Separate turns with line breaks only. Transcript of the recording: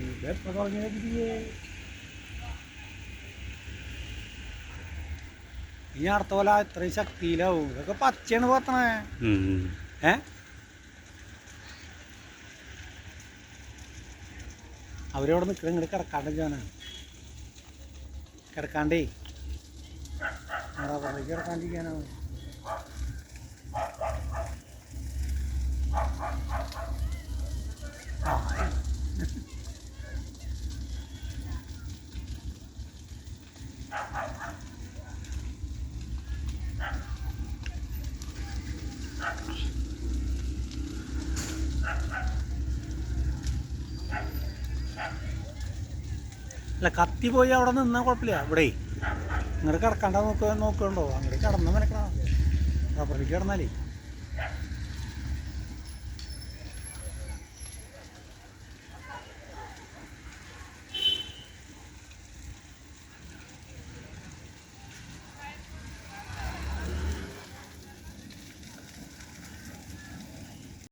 ഇതെപ്പോ തുടങ്ങിയ തിരികെ ഇനി അടുത്ത പോലെ ഇത്രയും ശക്തിയിലാവും. ഇതൊക്കെ പച്ചയാണ് പോത്തണേ. ഏ? അവരവിടെ നിൽക്കണം ഇങ്ങോട്ട് കിടക്കാണ്ട് ഞാനാ കിടക്കാണ്ടേ. റബ്ബറിലേക്ക് അല്ല കത്തി പോയി അവിടെ നിന്നാൽ കുഴപ്പമില്ല. ഇവിടെ ഇങ്ങോട്ട് കിടക്കണ്ട നോക്കുക നോക്കണ്ടോ അങ്ങോട്ട് കിടന്നു മെനക്കണം റബ്ബറിലേക്ക് കിടന്നാലേ.